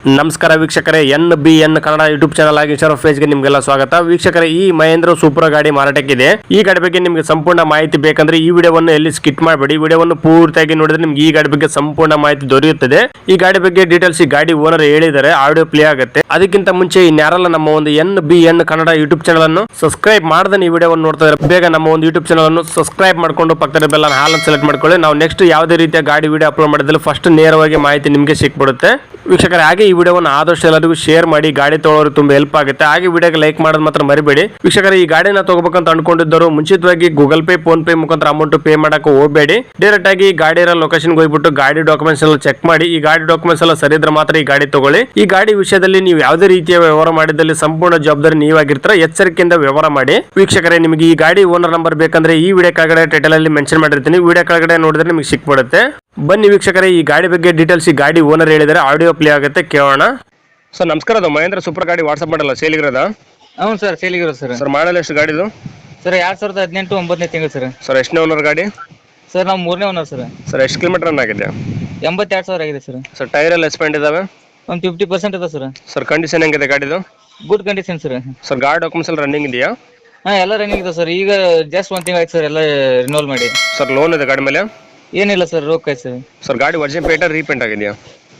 ನಮಸ್ಕಾರ ವೀಕ್ಷಕರೇ, N B N Kannada YouTube channel ಆಗಿ ಶರಫ್ ಪೇಜ್ಗೆ ನಿಮಗೆಲ್ಲ ಸ್ವಾಗತ. ವೀಕ್ಷಕರೇ, ಈ ಮಹೇಂದ್ರ ಸೂಪರ್ ಗಾಡಿ ಮಾರಾಟಕ್ಕಿದೆ. ಈ ಗಾಡಿ ಬಗ್ಗೆ ನಿಮಗೆ ಸಂಪೂರ್ಣ ಮಾಹಿತಿ ಬೇಕಂದ್ರೆ ಈ ವಿಡಿಯೋವನ್ನು ಎಲ್ಲಿ ಸ್ಕಿಟ್ ಮಾಡಬೇಡಿ. ವಿಡಿಯೋವನ್ನು ಪೂರ್ತಿಯಾಗಿ ನೋಡಿದ್ರೆ ನಿಮ್ಗೆ ಈ ಗಾಡಿ ಬಗ್ಗೆ ಸಂಪೂರ್ಣ ಮಾಹಿತಿ ದೊರೆಯುತ್ತದೆ. ಈ ಗಾಡಿ ಬಗ್ಗೆ ಡೀಟೇಲ್ಸ್ ಈ ಗಾಡಿ ಓನರ್ ಹೇಳಿದರೆ ಆಡಿಯೋ ಪ್ಲೇ ಆಗುತ್ತೆ. ಅದಕ್ಕಿಂತ ಮುಂಚೆ ಇನ್ಯಾರಲ್ಲ ನಮ್ಮ ಒಂದು N B N Kannada YouTube channel ಅನ್ನು ಸಬ್ಸ್ಕ್ರೈಬ್ ಮಾಡದೆ ಈ ವಿಡಿಯೋವನ್ನು ನೋಡ್ತಾ ಇದ್ರೆ ಬೇಗ ನಮ್ಮ ಒಂದು ಯೂಟ್ಯೂಬ್ ಚಾನಲ್ ಅನ್ನು ಸಬ್ಸ್ಕ್ರೈಬ್ ಮಾಡ್ಕೊಂಡು ಪಕ್ಕದ ಬೆಲ್ಲ ಹಾಲನ್ನು ಸೆಲೆಕ್ಟ್ ಮಾಡ್ಕೊಳ್ಳಿ. ನಾವು ನೆಕ್ಸ್ಟ್ ಯಾವುದೇ ರೀತಿಯ ಗಾಡಿ ವಿಡಿಯೋ ಅಪ್ಲೋಡ್ ಮಾಡಿದ್ರೆ ಫಸ್ಟ್ ನೇರವಾಗಿ ಮಾಹಿತಿ ನಿಮಗೆ ಸಿಕ್ಬಿಡುತ್ತೆ. ವೀಕ್ಷಕರೇ, ಹಾಗೆ ಈ ವಿಡಿಯೋವನ್ನು ಆದಷ್ಟು ಎಲ್ಲರಿಗೂ ಶೇರ್ ಮಾಡಿ, ಗಾಡಿ ತೊಗೊಳೋರು ತುಂಬಾ ಹೆಲ್ಪ್ ಆಗುತ್ತೆ. ಹಾಗೆ ವಿಡಿಯೋಗೆ ಲೈಕ್ ಮಾಡೋದು ಮಾತ್ರ ಮರಿಬೇಡಿ. ವೀಕ್ಷಕರೇ, ಈ ಗಾಡಿನ ತಗೋಬೇಕಂತ ಅನ್ಕೊಂಡಿದ್ದರು ಮುಂಚಿತವಾಗಿ ಗೂಗಲ್ ಪೇ ಫೋನ್ ಪೇ ಮುಖಾಂತರ ಅಮೌಂಟ್ ಪೇ ಮಾಡಕ್ಕೆ ಹೋಗಬೇಡಿ. ಡೈರೆಕ್ಟ್ ಆಗಿ ಗಾಡಿ ಇರೋ ಲೊಕೇಶನ್ ಹೋಗ್ಬಿಟ್ಟು ಗಾಡಿ ಡಾಕ್ಯುಮೆಂಟ್ಸ್ ಎಲ್ಲ ಚೆಕ್ ಮಾಡಿ, ಈ ಗಾಡಿ ಡಾಕ್ಯುಮೆಂಟ್ಸ್ ಎಲ್ಲ ಸರಿ ಇದ್ರೆ ಮಾತ್ರ ಈ ಗಾಡಿ ತಗೊಳ್ಳಿ. ಈ ಗಾಡಿ ವಿಷಯದಲ್ಲಿ ನೀವು ಯಾವುದೇ ರೀತಿಯ ವ್ಯವಹಾರ ಮಾಡಿದಲ್ಲಿ ಸಂಪೂರ್ಣ ಜವಾಬ್ದಾರಿ ನೀವಾಗಿರ್ತಾರೆ ಎಚ್ಚರಿಕೆಯಿಂದ ವ್ಯವಹಾರ ಮಾಡಿ. ವೀಕ್ಷಕರೇ, ನಿಮಗೆ ಈ ಗಾಡಿ ಓನರ್ ನಂಬರ್ ಬೇಕಂದ್ರೆ ಈ ವಿಡಿಯೋ ಕೆಳಗಡೆ ಟೈಟಲ್ ಅಲ್ಲಿ ಮೆನ್ಷನ್ ಮಾಡಿರ್ತೀನಿ. ವಿಡಿಯೋ ಕೆಳಗಡೆ ನೋಡಿದ್ರೆ ನಿಮಗೆ ಸಿಕ್ಬಿಡುತ್ತೆ. ಬನ್ನಿ ವೀಕ್ಷಕರೇ ಈ ಗಾಡಿ ಬಗ್ಗೆ ಡೀಟೇಲ್ಸ್ ಈ ಗಾಡಿ ಓನರ್ ಹೇಳಿದರೆ ಆಡಿಯೋ ಪ್ಲೇ ಆಗುತ್ತೆ ಕೇಳೋಣ. ಸರ್ ನಮಸ್ಕಾರ ಅದು ಮಹೇಂದ್ರ ಸೂಪರ್ ಗಾಡಿ ವಾಟ್ಸಪ್ ಮಾಡಲ್ಲ ಸೇಲಿಗಿರೋದ? ಹ್ಞೂ ಸರ್ ಸೇಲಿಗಿರೋ ಸರ್. ಸರ್ ಮಾಡಲ್ಲ ಎಷ್ಟು ಗಾಡಿದು ಸರ್ ಎರಡು ಸಾವಿರದ ಹದಿನೆಂಟು ಒಂಬತ್ತನೇ ತಿಂಗಳು ಸರ್. ಸರ್ ಎಷ್ಟನೇ ಓನರ್ ಗಾಡಿ? ಸರ್ ನಾವು ಮೂರನೇ ಓನರ್ ಸರ್. ಸರ್ ಎಷ್ಟು ಕಿಲೋಮೀಟರ್ ರನ್ ಆಗಿದೆ? ಎಂಬತ್ತೆರಡು ಸಾವಿರ ಆಗಿದೆ ಸರ್. ಸರ್ ಟೈರ್ ಎಲ್ಲ ಎಸ್ಪೆಂಡ್ ಇದಾವೆ? ಒಂದು ಫಿಫ್ಟಿ ಪರ್ಸೆಂಟ್ ಇದೆ ಸರ್. ಸರ್ ಕಂಡೀಷನ್ ಹೆಂಗಿದೆ ಗಾಡಿದು? Good condition sir. ಸರ್ ಗಾಡಿ ಡಾಕ್ಯುಮೆಂಟ್ಸ್ ಎಲ್ಲ ರನ್ನಿಂಗ್ ಇದೆಯಾ? ಹಾಂ ಎಲ್ಲ ರನ್ನಿಂಗ್ ಇದೆ ಸರ್. ಈಗ ಜಸ್ಟ್ ಒಂದು ತಿಂಗಳು ಆಯ್ತು ಸರ್ ಎಲ್ಲ ರಿನೋಲ್ ಮಾಡಿ. ಸರ್ ಲೋನ್ ಇದೆ ಗಾಡಿ ಮೇಲೆ? ಏನಿಲ್ಲ ಸರ್ ರೋಕ್ ಸರ್. ಸರ್ ಗಾಡಿ ಒರಿಜಿನಲ್ ಪೇಟ ರೀಪೇಂಟ್ ಆಗಿದೆಯಾ?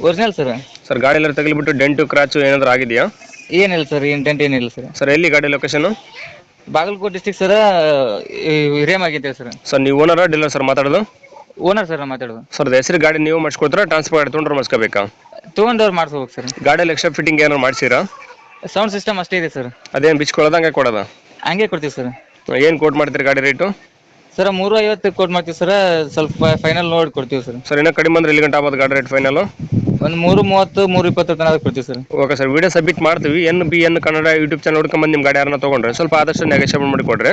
Original sir. ಸರ್ ಗಾಡಿ ಎಲ್ಲ ತಗಲಿಬಿಟ್ಟು ಡೆಂಟು ಕ್ರಾಚು ಏನಾದ್ರೂ ಆಗಿದೆಯಾ? ಏನಿಲ್ಲ ಸರ್ ಏನು ಟೆಂಟ್ ಏನಿಲ್ಲ ಸರ್. ಸರ್ ಎಲ್ಲಿ ಗಾಡಿ ಲೊಕೇಶನ್ ಬಾಗಲಕೋಟೆ ಡಿಸ್ಟಿಕ್ ಸರ್ ಹಿರೇಮ್ ಆಗಿದೆ ಸರ್. ಸರ್ ನೀವು ಓನರ್ ಡೀಲರ್ ಸರ್ ಮಾತಾಡೋದು? ಓನರ್ ಸರ್ ಮಾತಾಡೋದು. ಸರ್ ಹೆಸರು ಗಾಡಿ ನೀವು ಮಾಡಿಸ್ಕೊಡ್ತೀರಾ ಟ್ರಾನ್ಸ್ಫರ್ ಗಾಡಿ ತೊಗೊಂಡ್ರೆ ಮಾಡಿಸ್ಕೋಬೇಕಾ? ತೊಗೊಂಡವ್ರು ಮಾಡಿಸ್ಬೇಕು ಸರ್. ಗಾಡಿ ಎಕ್ಸ್ಟ್ರಾ ಫಿಟ್ಟಿಂಗ್ ಏನಾರು ಮಾಡಿಸಿರಾ ಸೌಂಡ್ ಸಿಸ್ಟಮ್ ಅಷ್ಟೇ ಇದೆ ಸರ್. ಅದೇನು ಬಿಚ್ಕೊಳ್ಳೋದು ಹಂಗೆ ಕೊಡೋದಾ? ಹಂಗೆ ಕೊಡ್ತೀವಿ ಸರ್. ಏನು ಕೋಟ್ ಮಾಡ್ತೀರಿ ಗಾಡಿ ರೇಟು ಸರ್ ಮೂರು ಐವತ್ತು ಕೊಟ್ಟು ಮಾಡ್ತೀವಿ ಸರ್. ಸ್ವಲ್ಪ ಫೈನಲ್ ನೋಡಿ ಕೊಡ್ತೀವಿ ಸರ್. ಸರ್ ಇನ್ನೂ ಕಡಿಮೆ ಅಂದ್ರೆ ಇಲ್ಲಿ ಗಂಟೆ ಆಗ್ಬೋದು ಗಾಡಿ ರೇಟ್ ಫೈನಲ್ ಒಂದು ಮೂರು ಮೂವತ್ತು ಮೂರು ಇಪ್ಪತ್ತು ತನಕ ಕೊಡ್ತೀವಿ sir. Okay sir video submit ಮಾಡ್ತೀವಿ. N B N Kannada YouTube channel ಹುಡ್ಕೊಂಬಂದು ನಿಮ್ಮ ಗಾಡಿ ಯಾರನ್ನ ತೊಗೊಂಡ್ರೆ ಸ್ವಲ್ಪ ಆದಷ್ಟು ನೆಗೋಷಿಯೇಟ್ ಮಾಡಿ ಕೊಡ್ರಿ.